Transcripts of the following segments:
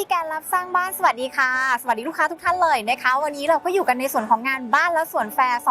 ซีการรับสร้างบ้านสวัสดีค่ะ สวัสดีลูกค้าทุกท่านเลยนะคะ วันนี้เราก็อยู่กันในส่วนของงานบ้านและสวนแฟร์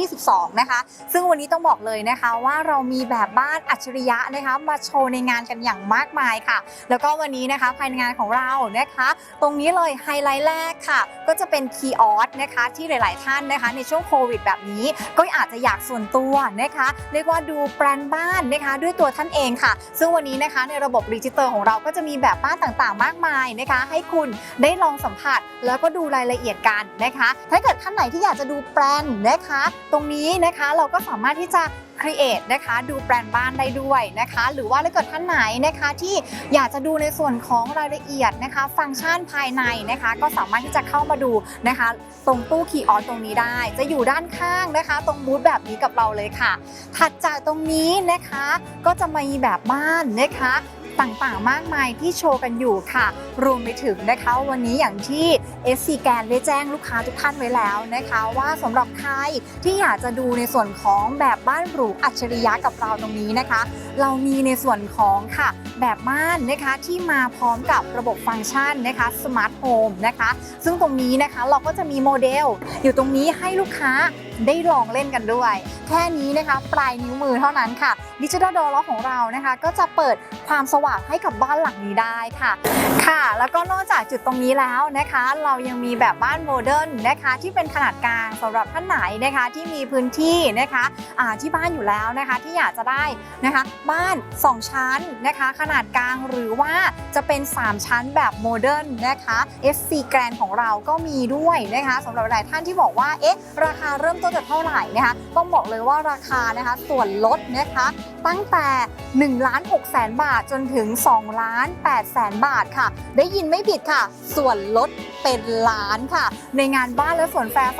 2022 นะคะ ซึ่งวันนี้ต้องบอกเลยนะคะว่าเรามีแบบบ้านอัจฉริยะนะคะมาโชว์ในงานกันอย่างมากมายค่ะ แล้วก็วันนี้นะคะภายในงานของเรานะคะ ตรงนี้เลยไฮไลท์แรกค่ะ ก็จะเป็นคีย์ออสนะคะที่หลาย ๆ ท่านนะคะ ในช่วงโควิดแบบนี้ ก็อาจจะอยากส่วนตัวนะคะเรียกว่าดูแปลนบ้านนะคะ ด้วยตัวท่านเองค่ะ ซึ่งวันนี้นะคะในระบบดิจิตอลของเราก็จะมีแบบบ้านต่าง ๆ มากมายนะคะให้คุณได้ลองสัมผัสแล้วก็ดูรายละเอียดกันนะคะ ถ้าเกิดท่านไหนที่อยากจะดูแปลนนะคะ ตรงนี้นะคะเราก็สามารถที่จะ create นะคะดูแปลนบ้านได้ด้วยนะคะ หรือว่าถ้าเกิดท่านไหนนะคะที่อยากจะดูในส่วนของรายละเอียดนะคะ ฟังก์ชันภายในนะคะ ก็สามารถที่จะเข้ามาดูนะคะ ตรงตู้คีย์ออสตรงนี้ได้ จะอยู่ด้านข้างนะคะ ตรงบูธแบบนี้กับเราเลยค่ะ ถัดจากตรงนี้นะคะก็จะมีแบบบ้านนะคะ ต่างๆ มากมายที่โชว์กันอยู่ค่ะ รวมไปถึงนะคะวันนี้อย่างที่ SC แกนได้แจ้งลูกค้าทุกท่านไว้แล้วนะคะ ว่าสำหรับใครที่อยากจะดูในส่วนของแบบบ้านหรูอัจฉริยะกับเราตรงนี้นะคะ เรามีในส่วนของค่ะ แบบบ้านนะคะที่มาพร้อมกับระบบฟังก์ชันนะคะสมาร์ทโฮมนะคะ ซึ่งตรงนี้นะคะเราก็จะมีโมเดลอยู่ตรงนี้ให้ลูกค้า ได้ลองเล่นกันด้วย แค่นี้นะคะ ปลายนิ้วมือเท่านั้นค่ะดิจิทัลดอร์ของเรานะคะ ก็จะเปิดความสว่างให้กับบ้านหลังนี้ได้ค่ะ ค่ะ แล้วก็นอกจากจุดตรงนี้แล้วนะคะ เรายังมีแบบบ้านโมเดิร์นนะคะ ที่เป็นขนาดกลางสำหรับท่านไหนนะคะ ที่มีพื้นที่นะคะที่บ้านอยู่แล้วนะคะ ที่อยากจะได้นะคะ บ้าน 2 ชั้นนะคะ ขนาดกลางหรือว่าจะเป็น 3 ชั้นแบบโมเดิร์นนะคะ SC Grand ของเราก็มีด้วยนะคะสำหรับหลายท่านที่บอกว่าเอ๊ะราคาเริ่มต้นจะเท่าไหร่นะคะต้องบอกเลยว่าราคานะคะส่วนลดนะคะตั้งแต่1ล้าน6แสนบาทจนถึง2ล้าน8แสนบาทค่ะ ได้ยินไม่ผิดค่ะ ส่วนลดเป็นล้านค่ะ ในงานบ้านและสวนแฟร์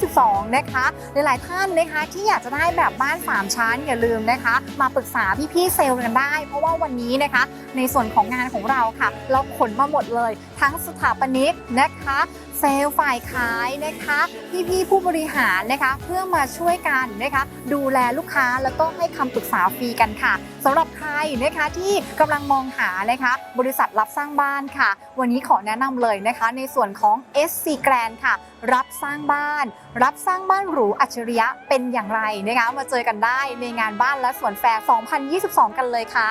2022 นะคะ หลายๆท่านนะคะที่อยากจะได้แบบบ้าน 3 ชั้นอย่าลืมนะคะ มาปรึกษาพี่ๆเซลล์กันได้ เพราะว่าวันนี้นะคะ ในส่วนของงานของเราค่ะ เราขนมาหมดเลย ทั้งสถาปนิกนะคะ เซลล์ฝ่ายขายนะคะพี่ๆผู้บริหารนะคะเพื่อมาช่วยกันนะคะดูแลลูกค้าแล้วก็ให้คำปรึกษาฟรีกันค่ะสำหรับใครนะคะที่กำลังมองหานะคะบริษัทรับสร้างบ้านค่ะ วันนี้ขอแนะนำเลยนะคะ ในส่วนของ SC Grand ค่ะ รับสร้างบ้าน รับสร้างบ้านหรูอัจฉริยะเป็นอย่างไรนะคะมาเจอกันได้ในงานบ้านและสวนแฟร์ 2022 กันเลยค่ะ